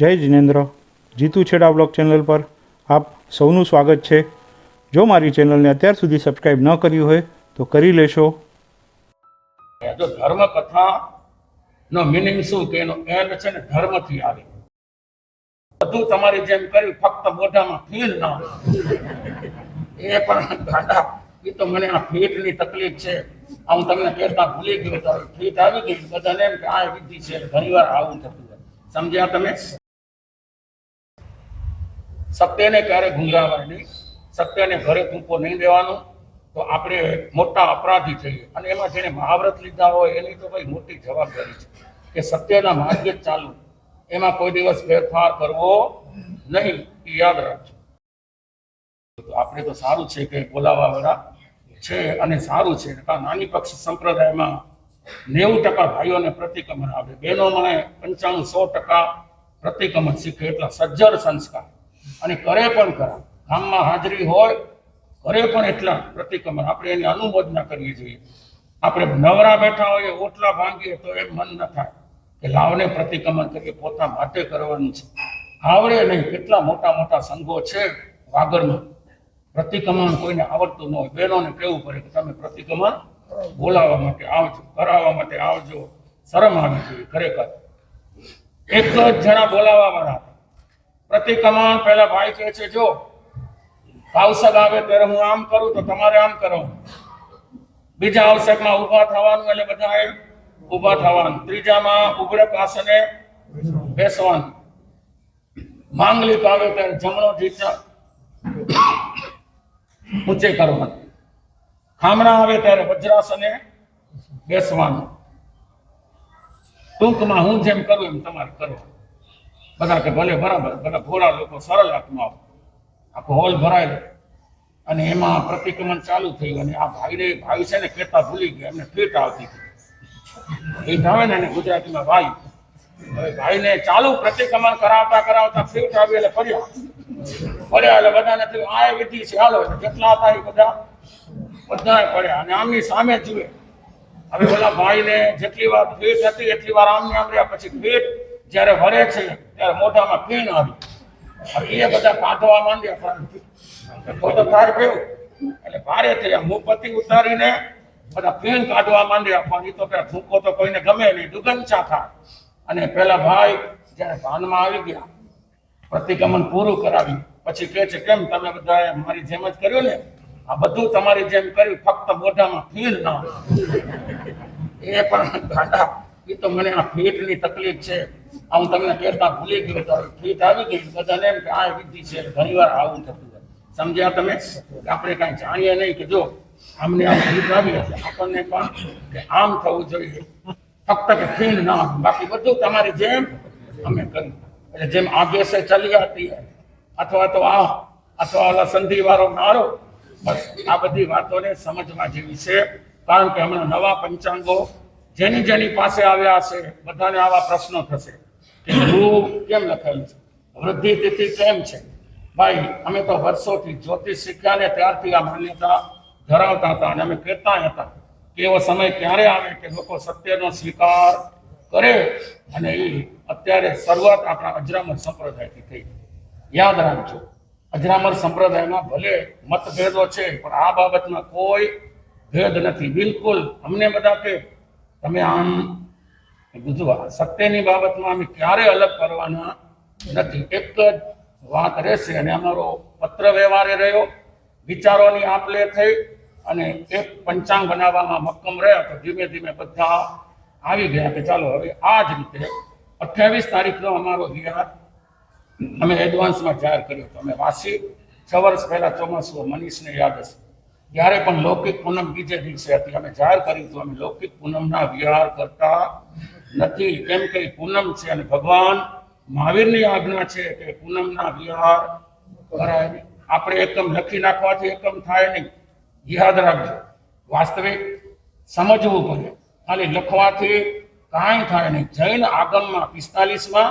જય જિનેન્દ્ર. જીતુ છેડા blog channel પર આપ સૌનું સ્વાગત છે. જો મારી ચેનલને અત્યાર સુધી સબસ્ક્રાઈબ ન કર્યું હોય, તો કરી લેશો. જો ધર્મ કથા નો મિનિંગ શું કે એનો એન્ડ છે ને ધર્મથી આવે. બધું તમારી જેમ કર્યું, ફક્ત મોઢામાં ફીલ ના એ પણ દાદા એ તો મને આ ફીટની તકલીફ છે. હું તમને કહેતા ભૂલી ગયો તો ફીટ આવી ગઈ. બધાને એમ કે આ વિધિ છે. ઘણી વાર આવું થતું સમજ્યા તમે? સત્યને ક્યારે ગુંજાવાય નહીં, સત્યને ઘરે ટૂંકો નહીં દેવાનો, તો આપણે મોટા અપરાધી થઈએ. અને એમાં જેને મહાવ્રત લીધા હોય, એની તો ભાઈ મોટી જવાબદારી છે કે સત્યના માર્ગે જ ચાલવું. એમાં કોઈ દિવસ ફેરફાર કરવો નહીં, એ યાદ રાખજો. આપણે તો સારું છે કે બોલાવા વાળા છે અને સારું છે. નાની પક્ષ સંપ્રદાયમાં નેવું ટકા ભાઈઓને પ્રતિક્રમણ આવે. મને પંચાણું સો ટકા પ્રતિક્રમણ શીખે એટલા સજ્જડ સંસ્કાર. અને કરે પણ ખરા ગામમાં હાજરી હોય કરે પણ એટલા પ્રતિક્રમણ આપણે એની અનુમોદના કરવી જોઈએ આપણે નવરા બેઠા હોઈએ, ઓટલા ભાંગીએ, તો એમ મન ન થાય કે લાવને પ્રતિક્રમણ કરીએ, પોતા માટે કરવાનું છે. આવડે નહીં, કેટલા મોટા મોટા સંઘો છે વાગડમાં પ્રતિક્રમણ કોઈને આવડતું ન હોય. બહેનોને કહેવું પડે કે તમે પ્રતિક્રમણ બોલાવવા માટે આવજો, કરાવવા માટે આવજો. શરમ આવી જોઈએ, ખરેખર. એક જ જણા બોલાવવા વાળા. પ્રતિક્રમણ પહેલા ભાઈ કહે છે, જો આવશ્યક આવે ત્યારે હું આમ કરું તો તમારે આમ કરો બીજા અવસરમાં ઊભા થવાનું એટલે બધાએ ઊભા થવાનું. ત્રીજામાં ઉઘડક આસને બેસવાનું. માંગલિક આવે ત્યારે જમણો જીચા ઊંચે કરવાનું. ખામણા આવે ત્યારે વજ્રાસને બેસવાનું. ટૂંકમાં હું જેમ કરું એમ તમારે કરવાનું. બધા કે ભલે બરાબર, બધા ભોળા લોકો સરળ આત્માઓ આખો હોલ ભરાયેલો. અને એમાં પ્રતિક્રમણ ચાલુ થયું અને આ ભાઈને, ભાઈ છે ને કહેતા ભૂલી ગયા, એમને ફીટ આવતી ફીટ આવે ને ગુજરાતીમાં ભાઈ. હવે ભાઈને ચાલુ પ્રતિક્રમણ કરાવતા કરાવતા ફીટ આવી એટલે ફર્યા. ફર્યા એટલે બધાને થયું, આ વિધિ છે, હાલો. જેટલા હતા એ બધા, બધાએ ફર્યા. અને આમની સામે જુએ. હવે ઓલા ભાઈને જેટલી વાર ફીટ હતી, એટલી વાર આમને આમ રહ્યા. પછી ફીટ જ્યારે વરે છે, ત્યારે મોઢામાં પીણ આવી. એ બધા કાઢવા માંડ્યા પણ તો પીવું એટલે ભારે થયા મુપતિ ઉતારીને બધા ફીણ કાઢવા માંડ્યા પણ એ તો કે થૂકો તો કોઈને ગમે નહીં, દુગંચા થાય અને પેલા ભાઈ જ્યારે ભાનમાં આવી ગયા પ્રતિક્રમણ પૂરું કરાવ્યું પછી કહે છે, કેમ તમે બધાએ મારી જેમ જ કર્યું ને? આ બધું તમારી જેમ કર્યું, ફક્ત મોઢામાં ફીલ ના. એ પણ એ તો મને આ ફીટની તકલીફ છે. હું તમને કહેતા ભૂલી ગયો તો ફીટ આવી ગઈ બધાને એમ કે, આ વિધિ છે, ઘણીવાર આવું થતું હોય. સમજ્યા તમે? આપણે કાંઈ જાણીએ નહીં કે જો આમને આમ ફીટ આવી હશે આપણને પણ આમ થવું જોઈએ. ફક્ત કે ફીણ ના બાકી બધું તમારી જેમ અમે કર્યું. એટલે જેમ આગે સે ચલી આતી હૈ અથવા તો આ, અથવા ઓલા સંધિ વાળો મારો, બસ આ બધી વાતોને સમજવા જેવી છે. કારણ કે હમણાં નવા પંચાંગો જેની જેની પાસે આવ્યા છે, બધાને આવા પ્રશ્નો થશે. ગુરુ કેમ લખેલું છે? વૃદ્ધિ તિથિ કેમ છે. ભાઈ, અમે તો વર્ષોથી જ્યોતિષ શીખ્યા ને ત્યારથી આ માન્યતા ધરાવતા હતા અને અમે કહેતા હતા કે એવો સમય ક્યારે આવે કે લોકો સત્યનો સ્વીકાર કરે અને એ અત્યારે શરૂઆત આપણા અજરામર સંપ્રદાયથી થઈ. યાદ રાખજો, અજરામર સંપ્રદાયમાં ભલે મતભેદો છે, પણ આ બાબતમાં કોઈ ભેદ નથી. બિલકુલ અમને બધા કે, તમે આમ બીજું સત્યની બાબતમાં અમે ક્યારે અલગ કરવાના નથી. એક જ વાત રહેશે અને અમારો પત્ર વ્યવહારે રહ્યો, વિચારોની આપ લે થઈ અને એક પંચાંગ બનાવવામાં મક્કમ રહ્યા તો ધીમે ધીમે બધા આવી ગયા કે ચાલો હવે આ જ રીતે અઠ્યાવીસ તારીખનો અમારો વિહાર અમે એડવાન્સમાં જાહેર કર્યો હતો. અમે વાસી છ વર્ષ પહેલાં ચોમાસું મનીષને યાદ હશે. જ્યારે પણ લૌકિક પૂનમ બીજે દિવસે હતી, અમે જાહેર કર્યું હતું, અમે લૌકિક પૂનમના વિહાર કરતા નથી. કેમ કે પૂનમ છે અને ભગવાન મહાવીરની આજ્ઞા છે કે પૂનમના વિહાર કરાય. આપણે એકમ લખી નાખવાથી એકમ થાય નહીં. યાદ રાખજો. વાસ્તવિક સમજવું પડે ખાલી લખવાથી કાંઈ થાય નહીં. જૈન આગમમાં પિસ્તાલીસમાં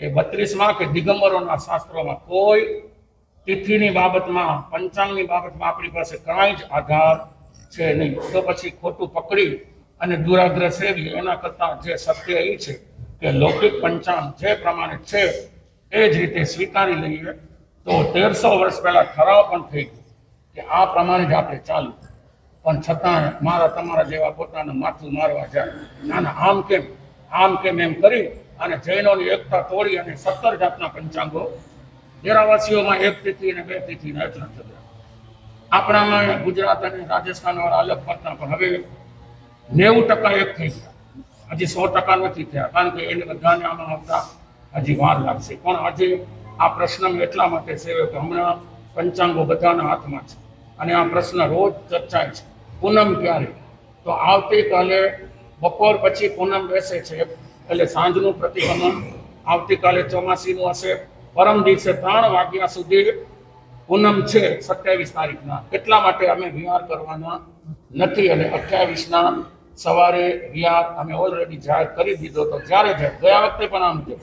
કે બત્રીસમાં કે દિગંબરોના શાસ્ત્રોમાં કોઈ તિથિની બાબતમાં, પંચાંગની બાબતમાં આપણી પાસે કાંઈ જ આધાર છે નહીં. તો પછી ખોટું પકડી અને દુરાગ્રહ સેવી એના કરતાં જે સત્ય એ છે કે લૌકિક પંચાંગ જે પ્રમાણે છે એ જ રીતે સ્વીકારી લઈએ તો તેરસો વર્ષ પહેલા ઠરાવ પણ થઈ ગયો કે આ પ્રમાણે જ આપણે ચાલુ પણ છતાં મારા તમારા જેવા પોતાનું માથું મારવા જાય. ના ના આમ કેમ? આમ કેમ એમ કરી અને જૈનોની એકતા તોડી અને સત્તર જાતના પંચાંગો. ડેરાવાસીઓમાં એક તિથિ અને બે તિથિ રચના થયા. આપણામાં ગુજરાત અને રાજસ્થાન વાળા અલગ પડતા પણ હવે નેવું ટકા એક થઈ ગયા. હજી સો ટકા નથી થયા. કારણ કે એને બધાને આમાં આવતા હજી વાર લાગશે. પણ આજે આ પ્રશ્ન એટલા માટે સેવ્યો કે હમણાં પંચાંગો બધાના હાથમાં છે. અને આ પ્રશ્ન રોજ ચર્ચાય છે. પૂનમ ક્યારે? તો આવતીકાલે બપોર પછી પૂનમ બેસે છે. એટલે સાંજનું પ્રતિક્રમણ આવતીકાલે ચોમાસીનું હશે. પરમ દિવસે ત્રણ વાગ્યા સુધી પૂનમ છે સત્યાવીસ તારીખના. એટલા માટે અમે વિહાર કરવાના નથી અને અઠ્યાવીસના સવારે વિહાર અમે ઓલરેડી જાહેર કરી દીધો તો જ્યારે જાય ગયા વખતે પણ આમ થયું.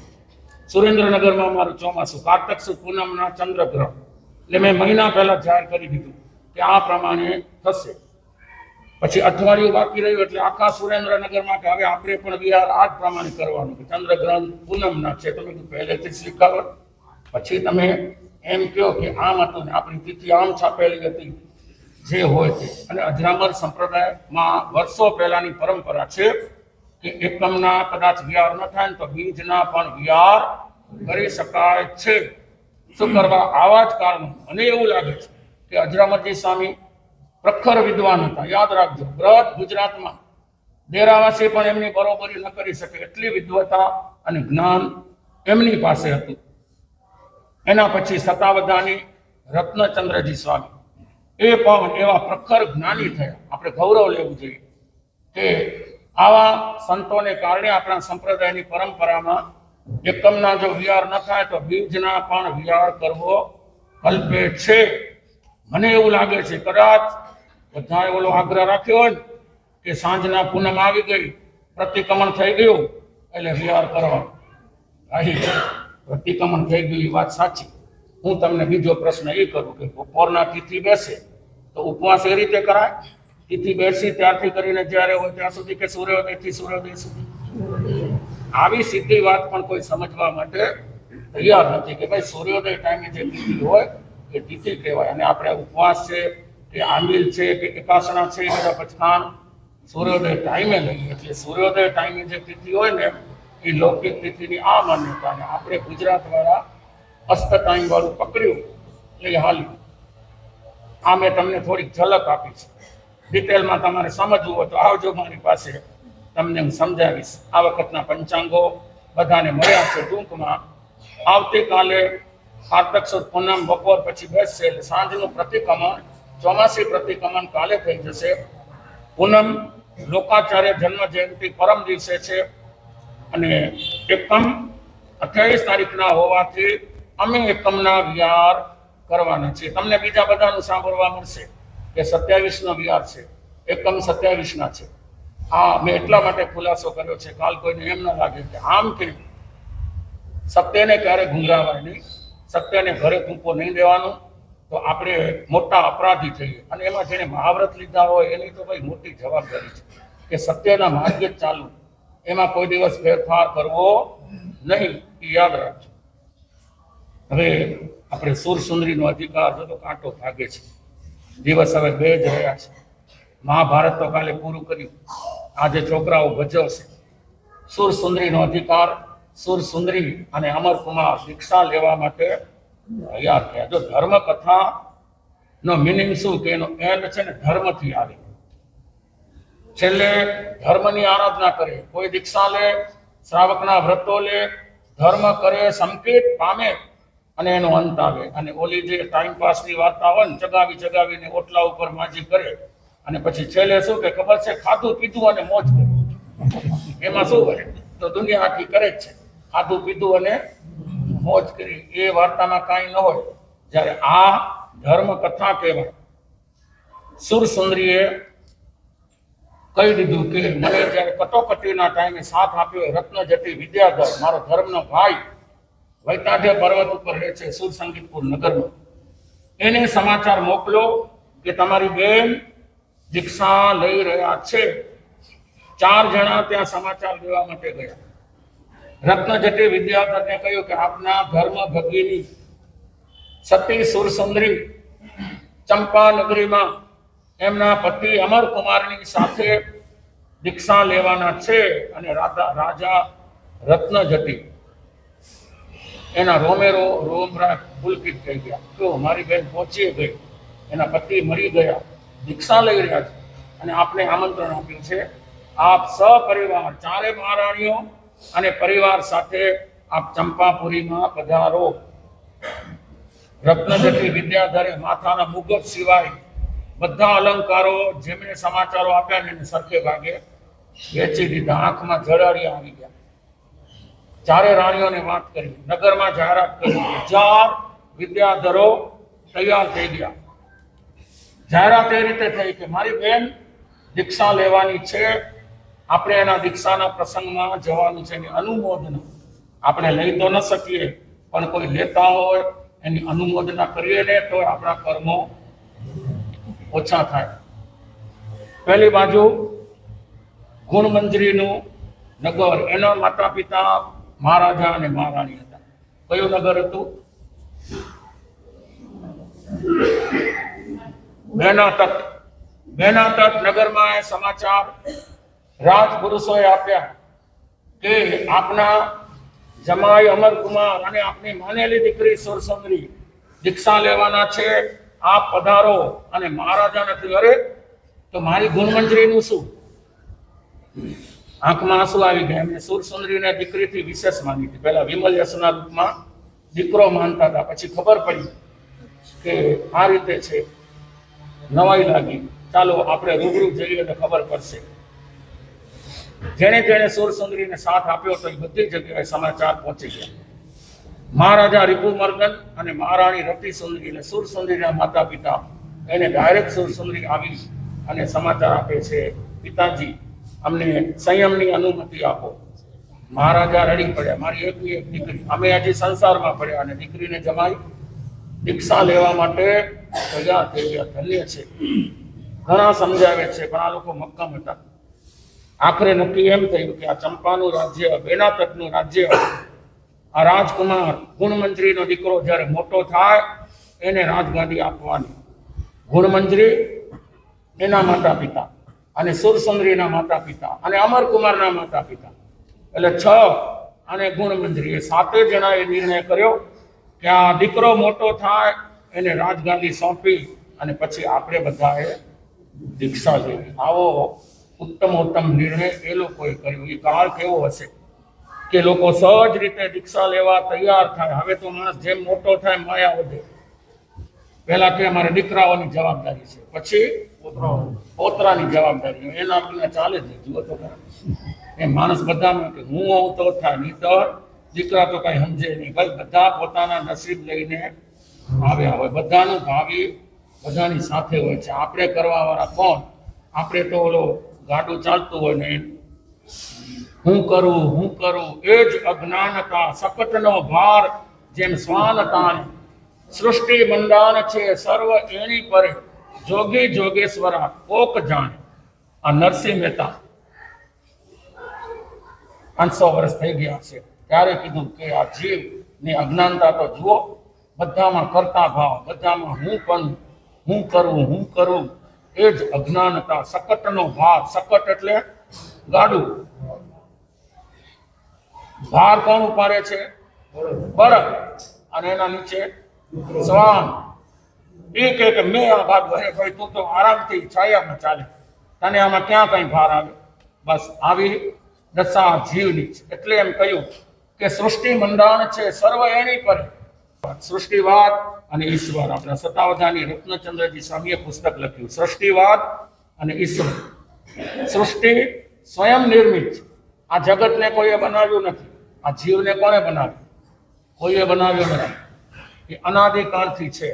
સુરેન્દ્રનગરમાં અમારું ચોમાસું કારતક સુ પૂનમના ચંદ્રગ્રહ એટલે મેં મહિના પહેલા જાહેર કરી દીધું કે આ પ્રમાણે થશે. પછી અઠવાડિયું બાકી રહ્યું એટલે આખા સુરેન્દ્રનગરમાં કે હવે આપણે પણ વિહાર આ જ પ્રમાણે કરવાનું કે ચંદ્રગ્રહણ પૂનમના છે. તમે પહેલેથી સ્વીકારો. પછી તમે એમ કહો કે આમ હતું ને આપણી તિથિ આમ છાપેલી હતી. જે હોય તે. અને અજરામર સંપ્રદાયમાં વર્ષો પહેલાની પરંપરા છે કે એકમના કદાચ વિહાર ન થાય તો બીજના પણ વિહાર કરી શકાય છે. શું કરવા? આવા જ કારણો. મને એવું લાગે છે કે અજરામરજી સ્વામી પ્રખર વિદ્વાન હતા. યાદ રાખજો બ્રહદ ગુજરાતમાં દેરાવાસી પણ એમની બરોબરી ન કરી શકે એટલી વિદ્વતા અને જ્ઞાન એમની પાસે હતું. એના પછી સતાવધાની રત્નચંદ્રજી સ્વામી એ પણ એવા પ્રખર જ્ઞાની થયા. આપણે ગૌરવ લેવું જોઈએ કે આવા સંતોને કારણે આપણા સંપ્રદાયની પરંપરામાં એકમના જો વિહાર ન થાય તો બીજના પણ વિહાર કરવો કલ્પે છે. મને એવું લાગે છે, કદાચ બધાએ ઓલો આગ્રહ રાખ્યો હોય કે સાંજના પૂનમ આવી ગઈ, પ્રતિક્રમણ થઈ ગયું, એટલે વિહાર કરવા રાહી પ્રતિક્રમણ થઈ ગયું, એ વાત સાચી. હું તમને બીજો પ્રશ્ન એ કરું કે બપોરના તિથિ બેસે તો ઉપવાસ એ રીતે કરાય? તિથિ બેસી ત્યારથી કરીને જ્યારે હોય ત્યાં સુધી કે સૂર્યોદયથી સૂર્યોદય સુધી? આવી સીધી વાત પણ કોઈ સમજવા માટે તૈયાર નથી કે ભાઈ સૂર્યોદય ટાઈમે જે તિથિ હોય એ તિથિ કહેવાય. અને આપણે ઉપવાસ છે કે આંબીલ છે કે એકાસણા છે એ બધા પચખાણ સૂર્યોદય ટાઈમે લઈએ. એટલે સૂર્યોદય ટાઈમે જે તિથિ હોય ને એ લૌકિક તિથિની આ માન્યતા આપણે ગુજરાત ટાઈમ વાળું પકડ્યું એ હાલ્યું. આ મેં તમને થોડીક ઝલક આપી છે. ડિટેલમાં તમારે સમજવું હોય તો આવજો મારી પાસે. તમને હું સમજાવીશ. આ વખતના પંચાંગો બધાને મળ્યા છે ટૂંકમાં. આવતીકાલે કારતક સુદ પૂનમ બપોર પછી બેસશે એટલે સાંજનું પ્રતિક્રમણ, ચોમાસી પ્રતિક્રમણ કાલે થઈ જશે. પૂનમ લોકાચાર્ય જન્મ જયંતિ પરમ દિવસે છે. અને એકમ અઠ્યાવીસ તારીખના હોવાથી અમે એકમના વિહાર કરવાના છે તમને બીજા બધાનું સાંભળવા મળશે કે સત્યાવીસનો વિહાર છે. એકમ સત્યાવીસના છે. હા, મેં એટલા માટે ખુલાસો કર્યો છે કાલ કોઈને એમ ન લાગે કે આમ કેમ? સત્યને ક્યારે ગુંગરાવાય નહીં? સત્યને ઘરે ઘૂંકો નહીં દેવાનો? તો આપણે મોટા અપરાધી થઈએ. અને એમાં જેને મહાવ્રત લીધા હોય, એની તો ભાઈ મોટી જવાબદારી છે કે સત્યના માર્ગે જ ચાલુ એમાં કોઈ દિવસ ફેરફાર કરવો નહીં. યાદ રાખજો. હવે આપણે સુર સુંદરીનો અધિકાર તો કાંટો ભાગે છે. દિવસ હવે બે જ રહ્યા છે. મહાભારત તો કાલે પૂરું કર્યું. આજે છોકરાઓ ભજવશે. સુર સુંદરીનો અધિકાર સુર સુંદરી અને અમરકુમાર શિક્ષા લેવા માટે તૈયાર થયા. જો ધર્મ કથા નો મિનિંગ શું કે એનો એન્ડ છે ને ધર્મથી આવે. છેલ્લે ધર્મની આરાધના કરે. કોઈ દીક્ષા લે, શ્રાવકના વ્રતો લે, ધર્મ કરે, સંકેત પામે. અને એનો અંત આવે. અને ઓલી જે ટાઈમ પાસની વાર્તા હોય ને, ચગાવી, ચગાવીને ઓટલા ઉપર માજી કરે. અને પછી છેલ્લે શું કે ખબર છે? ખાધું, પીધું અને મોજ કરી. એમાં શું કરે તો દુનિયા આખી કરે જ છે. ખાધું, પીધું અને મોજ કરી. એ વાર્તામાં કાંઈ ન હોય. જ્યારે આ ધર્મ કથા કહેવાય. સુર સુંદરીએ કહી દીધું કે, મને જ્યારે કટોકટીના ટાઈમે સાથ આપ્યો રત્ન રત્નજટી વિદ્યાધર, મારો ધર્મનો ભાઈ વૈતાઢ્ય પર્વત ઉપર રહે છે સુર સંગીતપુર નગરમાં. એને સમાચાર મોકલો કે તમારી બેન દીક્ષા લઈ રહ્યા છે. ચાર જણા ત્યાં સમાચાર લેવા માટે ગયા. રત્ન રત્નજટી વિદ્યાધરને કહ્યું કે આપના ધર્મ ભગીની સતી સુરસુંદરી ચંપા નગરીમાં એમના પતિ અમરકુમારની સાથે દીક્ષા લેવાના છે અને રાજા રત્ન રત્નજટી એના રોમેરો, રોમરા પુલકિત થઈ ગયા. તો મારી બેન પહોંચી ગઈ. એના પતિ મરી ગયા. દીક્ષા લઈ રહ્યા છે. અને આપને આમંત્રણ આપ્યું છે. આપ સપરિવાર ચારે મહારાણીઓ અને પરિવાર સાથે આપ ચંપાપુરીમાં પધારો. રત્નજટી વિદ્યાધરે માથાના મુગટ સિવાય બધા અલંકારો જેમણે સમાચારો આપ્યા ને સરખે ભાગે વેચી દીધા. આંખમાં જળારિયા આવી ગયા. ચારે રાણીઓને વાત કરી, નગરમાં જાહેરાત કરી ચાર વિદ્યાધરો તૈયાર થઈ ગયા. જાહેરાત એ રીતે થઈ કે મારી બેન દીક્ષા લેવાની છે, આપણે એના દીક્ષાના પ્રસંગમાં જવાનું છે, એની અનુમોદના આપણે લઈ તો ન શકીએ, પણ કોઈ લેતા હોય, એની અનુમોદના કરીએ ને તો આપણા કર્મો ઓછા થાય. પહેલી બાજુ ગુણમંજરીનું નગર, એના માતા પિતા મહારાજા અને મહારાણી હતા. કયું નગર હતું? બેનાતટ બેનાતટ નગરમાં એ સમાચાર રાજપુરુષોએ આપ્યા કે આપના જમાઈ અમરકુમાર અને આપની માનેલી દીકરી સુરસુંદરી દીક્ષા લેવાના છે. આપ પધારો અને મહારાજા નથી અરે, તો મારી ગુણમંજરીનું શું? આંખમાં આંસુ આવી ગયા. એમને સુરસુંદરીને દીકરીથી વિશેષ માની હતી પહેલા વિમલ યશના રૂપમાં દીકરો માનતા હતા. પછી ખબર પડી કે આ રીતે છે. નવાઈ લાગી. ચાલો આપણે રૂબરૂ જઈએ તો ખબર પડશે. જેણે જેણે સુરસુંદરીને સાથ આપ્યો તો એ બધી જગ્યાએ સમાચાર પહોંચી ગયા. મહારાજા રિપુમર્દન અને મહારાણી રતિ સુંદરી અને સુરસુંદરીના માતા પિતા એને ડાયરેક્ટ સુરસુંદરી આવી અને સમાચાર આપે છે. પિતાજી અમને સંયમની અનુમતિ આપો. મહારાજા રડી પડ્યા. મારી એક એક દીકરી. અમે હજી સંસારમાં પડ્યા અને દીકરીને જમાઈ દીક્ષા લેવા માટે તૈયાર થઈ ધન્ય છે. ઘણા સમજાવે છે, પણ આ લોકો મક્કમ હતા. આખરે નક્કી એમ થયું કે આ ચંપાનું રાજ્ય બેનાતકનું રાજ્ય, આ રાજકુમાર, ગુણમંત્રીનો દીકરો જ્યારે મોટો થાય, એને રાજગાદી આપવાની. ગુણમંત્રી એના માતા પિતા અને સુરસુંદરીના માતા પિતા અને અમરકુમારના માતા પિતા એટલે છ અને ગુણમંત્રીએ સાતે જણાએ નિર્ણય કર્યો કે આ દીકરો મોટો થાય, એને રાજગાદી સોંપી અને પછી આપણે બધાએ દીક્ષા લેવી. આવો ઉત્તમ ઉત્તમ નિર્ણય એ લોકોએ કર્યો. એ કાળ કેવો હશે? કે લોકો સહજ રીતે દીક્ષા લેવા તૈયાર થાય. હવે તો માણસ જેમ મોટો થાય, માયા વધે. પહેલા કે અમારે દીકરાઓની જવાબદારી છે. પછી પોતરાની જવાબદારી. એના વિના ચાલે છે, જુઓ તો એ માણસ બધામાં કે હું હોઉં તો થાય, નહીં તો દીકરા તો કઈ સમજે નહીં. ભાઈ, બધા પોતાના નસીબ લઈને આવ્યા હોય. બધાનું ભાવિ બધાની સાથે હોય છે. આપણે કરવા વાળા કોણ? આપણે તો ઓલો ગાડું ચાલતું હોય ને હું કરું હું કરું. એ જ અજ્ઞાનતા, સકટનો ભાર જેમ શ્વાન તાન સૃષ્ટિ મંડાન છે, સર્વ એની પરે જોગી જોગેશ્વરા, કોક જાણે. આ નરસિંહ મહેતા પાંચસો વર્ષ થઈ ગયા છે. ત્યારે કીધું કે આ જીવની અજ્ઞાનતા તો જુઓ, બધામાં કરતા ભાવ બધામાં હું પણ હું કરું હું કરું. એ જ અજ્ઞાનતા, સકટનો ભાર સકટ એટલે ગાડું. ભાર કોણ ઉપાડે છે? બરફ અને એના નીચે શ્વાન એક એક મેં આ ભાગ ભરે ભાઈ તું તો આરામથી છાયામાં ચાલે. તને આમાં ક્યાં કઈ ભાર આવે બસ આવી દશા જીવની છે. એટલે એમ કહ્યું કે સૃષ્ટિ મંડાણ છે સર્વ એની પર. સૃષ્ટિવાદ અને ઈશ્વર. આપણા સતાવધાની રત્નચંદ્રજી સ્વામીએ પુસ્તક લખ્યું. સૃષ્ટિવાદ અને ઈશ્વર. સૃષ્ટિ સ્વયં નિર્મિત છે. આ જગતને કોઈએ બનાવ્યું નથી. આ જીવને કોણે બનાવ્યું? કોઈએ બનાવ્યો નથી. એ અનાદિકાળથી છે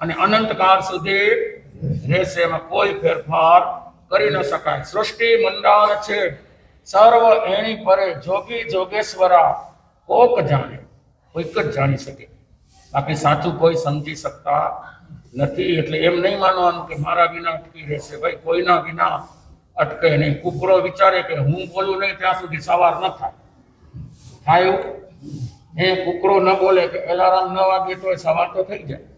અને અનંતકાળ સુધી રહેશે. એમાં કોઈ ફેરફાર કરી ન શકાય. સૃષ્ટિ મંડાણ છે. સર્વ એની પરે જોગી જોગેશ્વરા કોક જાણે, કોઈક જ જાણી શકે. બાકી સાચું કોઈ સમજી શકતા નથી. એટલે એમ નહીં માનવાનું કે મારા વિના અટકી રહેશે. ભાઈ, કોઈના વિના અટકે નહીં. કુકરો વિચારે કે હું બોલું નહીં, ત્યાં સુધી સવાર ન થાય. થાય એ કુકરો ન બોલે કે એલાર્મ ન વાગે તો સવાર તો થઈ જાય.